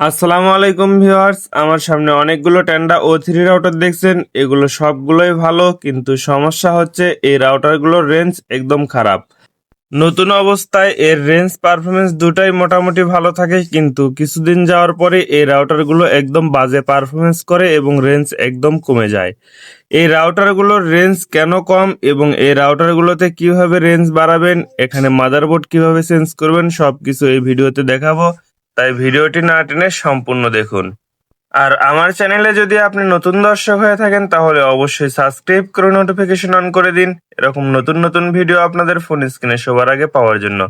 আসসালামু আলাইকুম ভিউয়ার্স, আমার সামনে অনেকগুলো টেন্ডা ও থ্রি রাউটার দেখছেন, এগুলো সবগুলোই ভালো, কিন্তু সমস্যা হচ্ছে এই রাউটারগুলোর রেঞ্জ একদম খারাপ। নতুন অবস্থায় এর রেঞ্জ পারফরমেন্স দুটাই মোটামুটি ভালো থাকে, কিন্তু কিছুদিন যাওয়ার পরে এই রাউটারগুলো একদম বাজে পারফরমেন্স করে এবং রেঞ্জ একদম কমে যায়। এই রাউটারগুলোর রেঞ্জ কেন কম এবং এই রাউটারগুলোতে কীভাবে রেঞ্জ বাড়াবেন, এখানে মাদারবোর্ড কীভাবে চেঞ্জ করবেন সব কিছু এই ভিডিওতে দেখাবো। তাই ভিডিওটি না টেনে সম্পূর্ণ দেখুন। আর আমার চ্যানেলে যদি আপনি নতুন দর্শক হয়ে থাকেন, তাহলে অবশ্যই সাবস্ক্রাইব করে নোটিফিকেশন অন করে দিন। এরকম নতুন নতুন ভিডিও আপনাদের ফোন স্ক্রিনে সবার আগে পাওয়ার জন্য।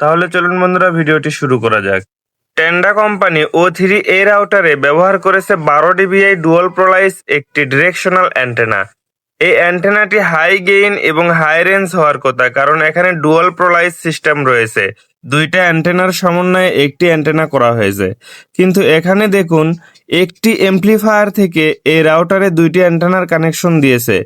তাহলে চলুন বন্ধুরা, ভিডিওটি শুরু করা যাক। টেন্ডা কোম্পানি ও থ্রি এ রাউটারে ব্যবহার করেছে বারো ডিবিআই ডুয়াল প্রোলাইস একটি ডিরেকশনাল অ্যান্টেনা এই অ্যান্টেনাটি হাই গেইন এবং হাই রেঞ্জ হওয়ার কথা, কারণ এখানে ডুয়াল প্রোলাইস সিস্টেম রয়েছে। দুইটা অ্যান্টেনার সমন্বয়ে একটি অ্যান্টেনা করা হয়েছে। কিন্তু এখানে দেখুন, একটি এমপ্লিফায়ার থেকে এই রাউটারে দুইটি অ্যান্টেনার কানেকশন দিয়েছে।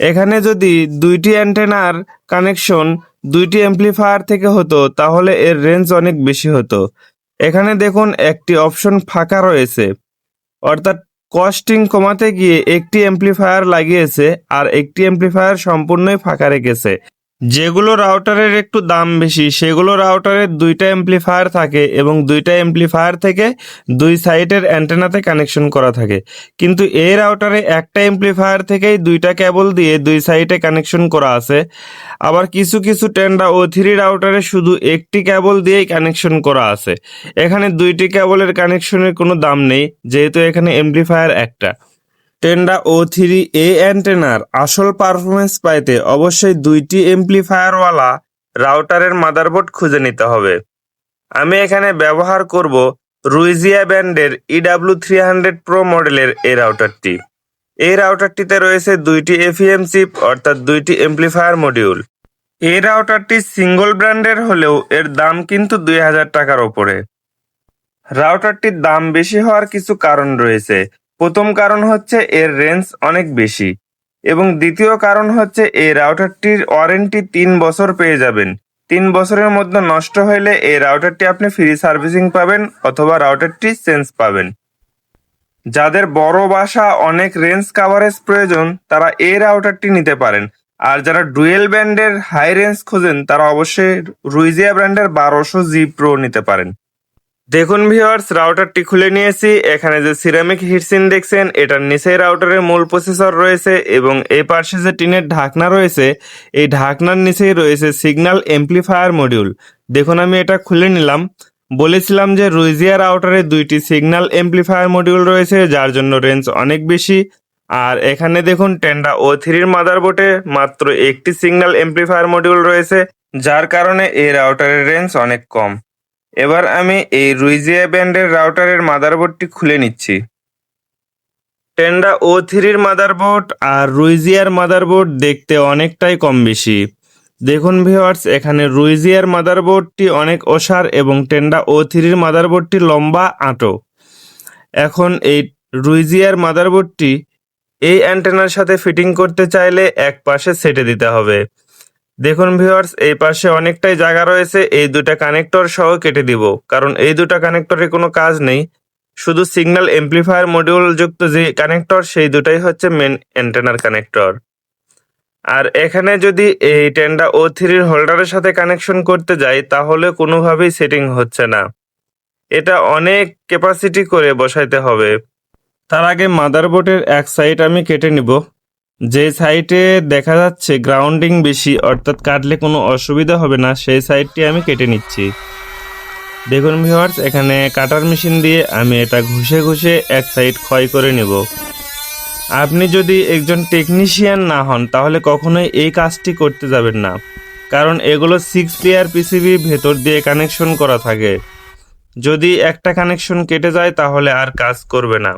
এখানে যদি দুইটি অ্যান্টেনার কানেকশন দুইটি এমপ্লিফায়ার থেকে হতো, তাহলে এর রেঞ্জ অনেক বেশি হতো। এখানে দেখুন, একটি অপশন ফাঁকা রয়েছে। অর্থাৎ কস্টিং কমাতে গিয়ে একটি এমপ্লিফায়ার লাগিয়েছে আর একটি এমপ্লিফায়ার সম্পূর্ণই ফাঁকা রেখেছে। যেগুলো রাউটারের একটু দাম বেশি, সেগুলো রাউটারের দুইটা এমপ্লিফায়ার থাকে এবং দুইটা এমপ্লিফায়ার থেকে দুই সাইডের অ্যান্টেনাতে কানেকশন করা থাকে। কিন্তু এই রাউটারে একটা এমপ্লিফায়ার থেকেই দুইটা কেবল দিয়ে দুই সাইডে কানেকশন করা আছে। আবার কিছু কিছু টেন্ডা ও থ্রি রাউটারে শুধু একটি কেবল দিয়েই কানেকশন করা আছে। এখানে দুইটি কেবলের কানেকশনের কোনো দাম নেই, যেহেতু এখানে এমপ্লিফায়ার একটা। টেন্ডা ও থ্রি এ অ্যান্টেনার আসল পারফরমেন্স পাইতে অবশ্যই দুইটি এমপ্লিফায়ারওয়ালা রাউটারের মাদারবোর্ড খুঁজে নিতে হবে। আমি এখানে ব্যবহার করব রুইজিয়া ব্যান্ডের ইডাব্লিউ থ্রি হান্ড্রেড প্রো মডেলের এই রাউটারটি। এই রাউটারটিতে রয়েছে দুইটি এফিএম চিপ অর্থাৎ দুইটি এমপ্লিফায়ার মডিউল। এই রাউটারটি সিঙ্গল ব্র্যান্ডের হলেও এর দাম কিন্তু দুই হাজার টাকার ওপরে। রাউটারটির দাম বেশি হওয়ার কিছু কারণ রয়েছে। প্রথম কারণ হচ্ছে এর রেঞ্জ অনেক বেশি এবং দ্বিতীয় কারণ হচ্ছে এই রাউটারটির ওয়ারেন্টি তিন বছর পেয়ে যাবেন। তিন বছরের মধ্যে নষ্ট হলে এই রাউটারটি আপনি ফ্রি সার্ভিসিং পাবেন অথবা রাউটারটি চেঞ্জ পাবেন। যাদের বড় বাসা, অনেক রেঞ্জ কাভারেজ প্রয়োজন, তারা এই রাউটারটি নিতে পারেন। আর যারা ডুয়েল ব্র্যান্ডের হাই রেঞ্জ খোঁজেন, তারা অবশ্যই রুইজিয়া ব্র্যান্ডের বারোশো জি প্রো নিতে পারেন। দেখুন ভিউয়ার্স রাউটারটি খুলে নিয়েছি। এখানে যে সিরামিক হিটসিন দেখছেন, এটার নিচে রাউটারের মূল প্রসেসর রয়েছে এবং এই পাশে যে টিনের ঢাকনা রয়েছে, এই ঢাকনার নিচেই রয়েছে সিগন্যাল এমপ্লিফায়ার মডিউল দেখুন, আমি এটা খুলে নিলাম। বলেছিলাম যে রুইজিয়া রাউটারে দুইটি সিগন্যাল এমপ্লিফায়ার মডিউল রয়েছে, যার জন্য রেঞ্জ অনেক বেশি। আর এখানে দেখুন টেন্ডা ও থ্রির মাদারবোর্ডে মাত্র একটি সিগন্যাল এমপ্লিফায়ার মডিউল রয়েছে, যার কারণে এই রাউটারের রেঞ্জ অনেক কম। এবার আমি এই রুইজিয়া ব্যান্ডের রাউটারের মাদারবোর্ডটি খুলে নিচ্ছি। টেন্ডা ও থ্রির মাদারবোর্ড আর রুইজিয়ার মাদারবোর্ড দেখতে অনেকটাই কম বেশি। দেখুন ভিওয়ার্স এখানে রুইজিয়ার মাদারবোর্ডটি অনেক ওসার এবং টেন্ডা ও থ্রির মাদারবোর্ডটি লম্বা, আঁটো। এখন এই রুইজিয়ার মাদারবোর্ডটি এই অ্যান্টেনার সাথে ফিটিং করতে চাইলে এক পাশে সেটে দিতে হবে। দেখুন ভিউয়ার্স, এই পাশে অনেকটাই জায়গা রয়েছে, এই দুটা কানেক্টর সহ কেটে দিব, কারণ এই দুটা কানেক্টরে কোনো কাজ নেই। শুধু সিগন্যাল এমপ্লিফায়ার মডিউল যুক্ত যে কানেক্টর, সেই দুটাই হচ্ছে মেন অ্যান্টেনার কানেক্টর। আর এখানে যদি এই টেন্ডা ও থ্রির হোল্ডারের সাথে কানেকশন করতে যাই, তাহলে কোনোভাবেই সেটিং হচ্ছে না। এটা অনেক ক্যাপাসিটি করে বসাইতে হবে। তার আগে মাদারবোর্ডের এক সাইড আমি কেটে নিব। যে সাইটে দেখা যাচ্ছে গ্রাউন্ডিং বেশি, অর্থাৎ কাটলে কোনো অসুবিধা হবে না, সেই সাইডটি আমি কেটে নিচ্ছি। দেখুন ভিউয়ার্স, এখানে কাটার মেশিন দিয়ে আমি এটা ঘষে ঘষে এক সাইড ক্ষয় করে নেব। আপনি যদি একজন টেকনিশিয়ান না হন, তাহলে কখনোই এই কাজটি করতে যাবেন না। কারণ এগুলো সিক্স লেয়ার পিসিবি ভেতর দিয়ে কানেকশন করা থাকে। যদি একটা কানেকশন কেটে যায়, তাহলে আর কাজ করবে না।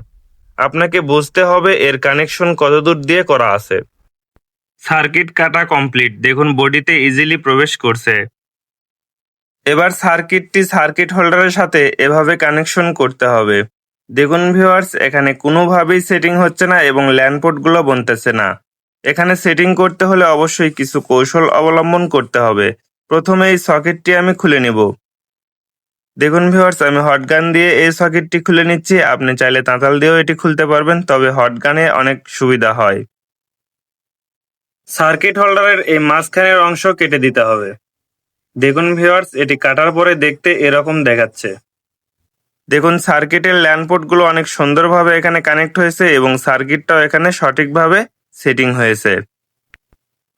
আপনাকে বুঝতে হবে এর কানেকশন কতদূর দিয়ে করা আছে। সার্কিট কাটা কমপ্লিট। দেখুন বডিতে ইজিলি প্রবেশ করছে। এবার সার্কিটটি সার্কিট হোল্ডারের সাথে এভাবে কানেকশন করতে হবে। দেখুন ভিউয়ার্স এখানে কোনোভাবেই সেটিং হচ্ছে না এবং ল্যান্ডপোর্টগুলো বনতেছে না। এখানে সেটিং করতে হলে অবশ্যই কিছু কৌশল অবলম্বন করতে হবে। প্রথমে এই সকেটটি আমি খুলে নেব। দেখুন ভিউয়ার্স আমি হট গান দিয়ে এই সকেটটি খুলে নিচ্ছি। আপনি চাইলে তাঁতাল দিয়েও এটি খুলতে পারবেন, তবে হট গানে অনেক সুবিধা হয়। সার্কিট হোল্ডারের এই মাঝখানের অংশ কেটে দিতে হবে। দেখুন ভিউয়ার্স এটি কাটার পরে দেখতে এরকম দেখাচ্ছে। দেখুন সার্কিটের ল্যান্ডপোর্টগুলো অনেক সুন্দরভাবে এখানে কানেক্ট হয়েছে এবং সার্কিটটাও এখানে সঠিকভাবে সেটিং হয়েছে।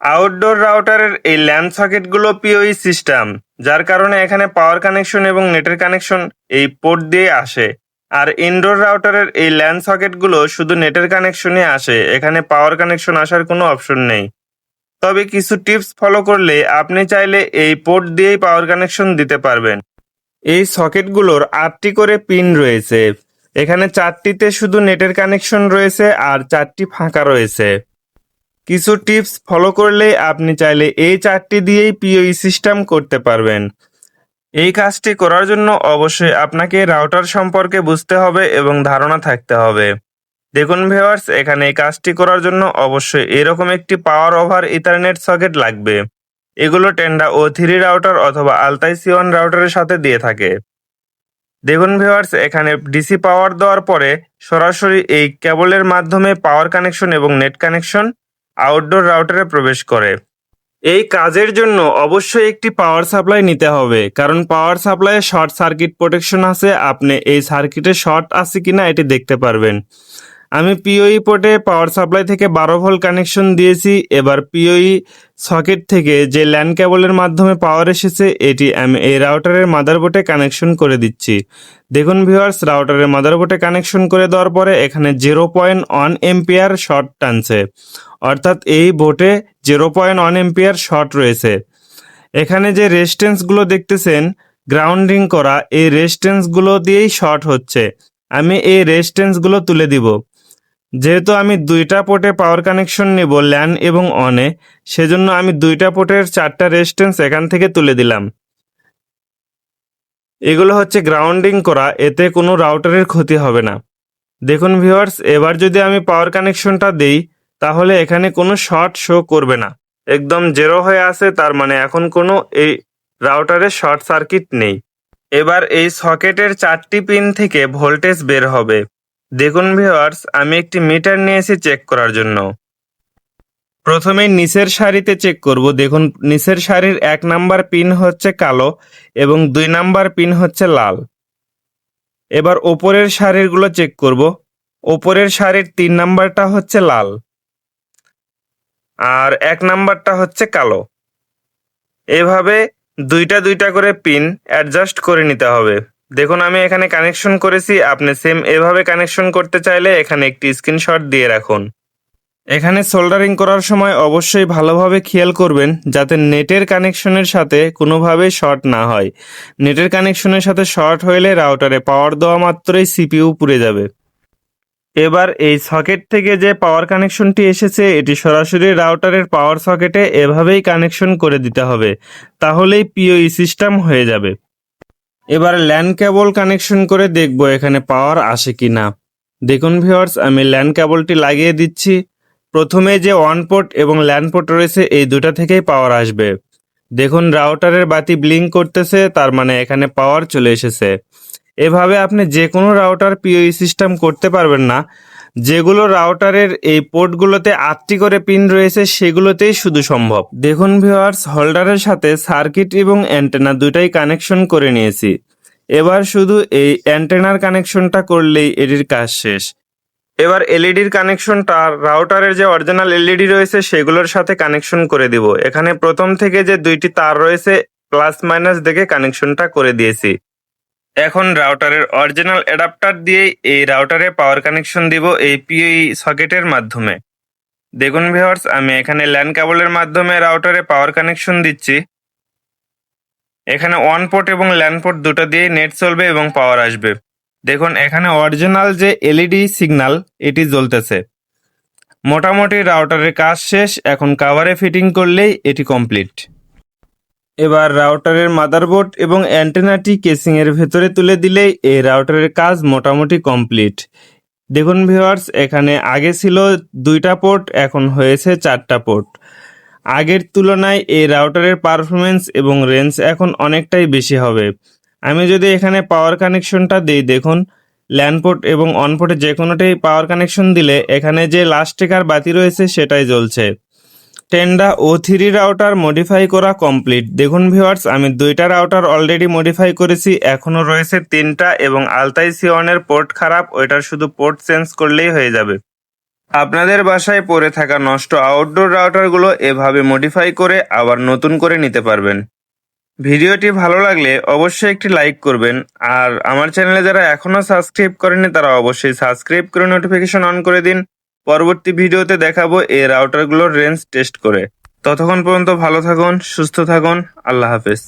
আউটডোর রাউটারের এই ল্যান সকেটগুলো পিওই সিস্টেম, যার কারণে এখানে পাওয়ার কানেকশন এবং নেটের কানেকশন এই পোর্ট দিয়ে আসে। আর ইনডোর রাউটারের এই ল্যান সকেটগুলো শুধু নেটের কানেকশনই আসে, এখানে পাওয়ার কানেকশন আসার কোনো অপশন নেই। তবে কিছু টিপস ফলো করলে আপনি চাইলে এই পোর্ট দিয়েই পাওয়ার কানেকশন দিতে পারবেন। এই সকেটগুলোর আটটি করে পিন রয়েছে। এখানে চারটিতে শুধু নেটের কানেকশন রয়েছে আর চারটি ফাঁকা রয়েছে। কিছু টিপস ফলো করলে আপনি চাইলে এই চারটি দিয়েই পিওই সিস্টেম করতে পারবেন। এই কাজটি করার জন্য অবশ্যই আপনাকে রাউটার সম্পর্কে বুঝতে হবে এবং ধারণা থাকতে হবে। দেখুন ভিউয়ার্স এখানে এই কাজটি করার জন্য অবশ্যই এরকম একটি পাওয়ার ওভার ইথারনেট সকেট লাগবে। এগুলো টেন্ডা ও থ্রি রাউটার অথবা আলতাই সিওয়ান রাউটারের সাথে দিয়ে থাকে। দেখুন ভিউয়ার্স এখানে ডিসি পাওয়ার দেওয়ার পরে সরাসরি এই কেবলের মাধ্যমে পাওয়ার কানেকশন এবং নেট কানেকশন আউটডোর রাউটারে প্রবেশ করে। এই কাজের জন্য অবশ্যই একটি পাওয়ার সাপ্লাই নিতে হবে, কারণ পাওয়ার সাপ্লাইয়ে শর্ট সার্কিট প্রোটেকশন আছে, আপনি এই সার্কিটে শর্ট আছে কিনা এটি দেখতে পারবেন। আমি পিওই পোর্টে পাওয়ার সাপ্লাই থেকে বারো ভোল্ট কানেকশন দিয়েছি, এবার পিওই সকেট থেকে যে ল্যান্ড কেবলের মাধ্যমে পাওয়ার এসেছে, এটি আমি এই রাউটারের মাদারবোর্ডে কানেকশন করে দিচ্ছি। দেখুন ভিউয়ার্স রাউটারের মাদারবোর্ডে কানেকশন করে দেওয়ার পরে এখানে zero point one ampere short টানছে। অর্থাৎ এই বোটে zero point one ampere short রয়েছে। এখানে যে রেজিস্ট্যান্সগুলো দেখতেছেন গ্রাউন্ডিং করা, এই রেজিস্ট্যান্সগুলো দিয়েই শর্ট হচ্ছে। আমি এই রেজিস্ট্যান্সগুলো তুলে দিব। যেহেতু আমি দুইটা পোর্টে পাওয়ার কানেকশন নেব ল্যান এবং অনে সেজন্য আমি দুইটা পোর্টের চারটা রেজিস্ট্যান্স এখান থেকে তুলে দিলাম। এগুলো হচ্ছে গ্রাউন্ডিং করা, এতে কোনো রাউটারের ক্ষতি হবে না। দেখুন ভিউয়ার্স এবার যদি আমি পাওয়ার কানেকশনটা দেই তাহলে এখানে কোনো শর্ট শো করবে না। একদম জেরো হয়ে আছে, তার মানে এখন কোনো এই রাউটারে শর্ট সার্কিট নেই। এবার এই সকেটের চারটি পিন থেকে ভোল্টেজ বের হবে। দেখুন ভিওয়ার্স আমি একটি মিটার নিয়েছি চেক করার জন্য। প্রথমে নিচের সারিতে চেক করব। দেখুন, নিচের সারির এক নাম্বার পিন হচ্ছে কালো এবং দুই নাম্বার পিন হচ্ছে লাল। এবার ওপরের সারিরগুলো চেক করব। ওপরের সারির তিন নাম্বারটা হচ্ছে লাল। আর এক নাম্বারটা হচ্ছে কালো। এভাবে দুইটা দুইটা করে পিন অ্যাডজাস্ট করে নিতে হবে। দেখুন, আমি এখানে কানেকশন করেছি, আপনি সেম এভাবে কানেকশন করতে চাইলে এখানে একটি স্ক্রিনশট দিয়ে রাখুন। এখানে সোল্ডারিং করার সময় অবশ্যই ভালোভাবে খেয়াল করবেন, যাতে নেটের কানেকশনের সাথে কোনোভাবে শর্ট না হয়। নেটের কানেকশনের সাথে শর্ট হইলে রাউটারে পাওয়ার দেওয়া মাত্রই সিপিইউ পুড়ে যাবে। এবার এই সকেট থেকে যে পাওয়ার কানেকশনটি এসেছে, এটি সরাসরি রাউটারের পাওয়ার সকেটে এভাবেই কানেকশন করে দিতে হবে। তাহলেই পিওই সিস্টেম হয়ে যাবে। এবার ল্যান কেবল কানেকশন করে দেখব এখানে পাওয়ার আসে কি না দেখুন ভিউয়ার্স আমি ল্যান কেবলটি লাগিয়ে দিচ্ছি। প্রথমে যে ওয়ান পোর্ট এবং ল্যান পোর্ট রয়েছে, এই দুটা থেকেই পাওয়ার আসবে। দেখুন রাউটারের বাতি ব্লিঙ্ক করতেছে, তার মানে এখানে পাওয়ার চলে এসেছে। এভাবে আপনি যে কোনো রাউটার পিওই সিস্টেম করতে পারবেন না। যেগুলো রাউটারের এই পোর্টগুলোতে আটটি করে পিন রয়েছে, সেগুলোতেই শুধু সম্ভব। দেখুন ভিউয়ার্স হোল্ডারের সাথে সার্কিট এবং অ্যান্টেনা দুটাই কানেকশন করে নিয়েছি। এবার শুধু এই অ্যান্টেনার কানেকশনটা করলেই এটির কাজ শেষ। এবার এলইডির কানেকশনটা রাউটারের যে অরিজিনাল এলইডি রয়েছে, সেগুলোর সাথে কানেকশন করে দিব। এখানে প্রথম থেকে যে দুইটি তার রয়েছে প্লাস মাইনাস দেখে কানেকশনটা করে দিয়েছি। এখন রাউটারের অরিজিনাল অ্যাডাপ্টার দিয়ে এই রাউটারে পাওয়ার কানেকশন দিব এই পিওই সকেটের মাধ্যমে। দেখুন ভিউয়ার্স আমি এখানে ল্যান কেবলের মাধ্যমে রাউটারে পাওয়ার কানেকশন দিচ্ছি। এখানে ওয়ান পোর্ট এবং ল্যান পোর্ট দুটো দিয়ে নেট চলবে এবং পাওয়ার আসবে। দেখুন, এখানে অরিজিনাল যে এলইডি সিগন্যাল এটি জ্বলতেছে। মোটামুটি রাউটারের কাজ শেষ, এখন কাভারে ফিটিং করলেই এটি কমপ্লিট এবার রাউটারের মাদারবোর্ড এবং অ্যান্টেনাটি কেসিং এর ভেতরে তুলে দিলেই এই রাউটারের কাজ মোটামুটি কমপ্লিট। দেখুন ভিওয়ার্স এখানে আগে ছিল দুইটা পোর্ট, এখন হয়েছে চারটা পোর্ট। আগের তুলনায় এই রাউটারের পারফরমেন্স এবং রেঞ্জ এখন অনেকটাই বেশি হবে। আমি যদি এখানে পাওয়ার কানেকশনটা দিই, দেখুন ল্যান্ডপোর্ট এবং অনপোর্টে যে কোনোটাই পাওয়ার কানেকশন দিলে এখানে যে লাস্ট টেকার বাতি রয়েছে সেটাই জ্বলছে। Tenda O three router modify করা কমপ্লিট দেখুন ভিউয়ার্স আমি দুইটা রাউটার অলরেডি মডিফাই করেছি, এখনও রয়েছে তিনটা এবং আলতাই সিওনের পোর্ট খারাপ, ওইটার শুধু পোর্ট চেঞ্জ করলেই হয়ে যাবে। আপনাদের বাসায় পড়ে থাকা নষ্ট আউটডোর রাউটারগুলো এভাবে মডিফাই করে আবার নতুন করে নিতে পারবেন। ভিডিওটি ভালো লাগলে অবশ্যই একটি লাইক করবেন, আর আমার চ্যানেলে যারা এখনও সাবস্ক্রাইব করেনি তারা অবশ্যই সাবস্ক্রাইব করে নোটিফিকেশন অন করে দিন। পরবর্তী ভিডিওতে দেখাবো এই রাউটারগুলোর রেঞ্জ টেস্ট করে। ততক্ষণ পর্যন্ত ভালো থাকুন, সুস্থ থাকুন, আল্লাহ হাফেজ।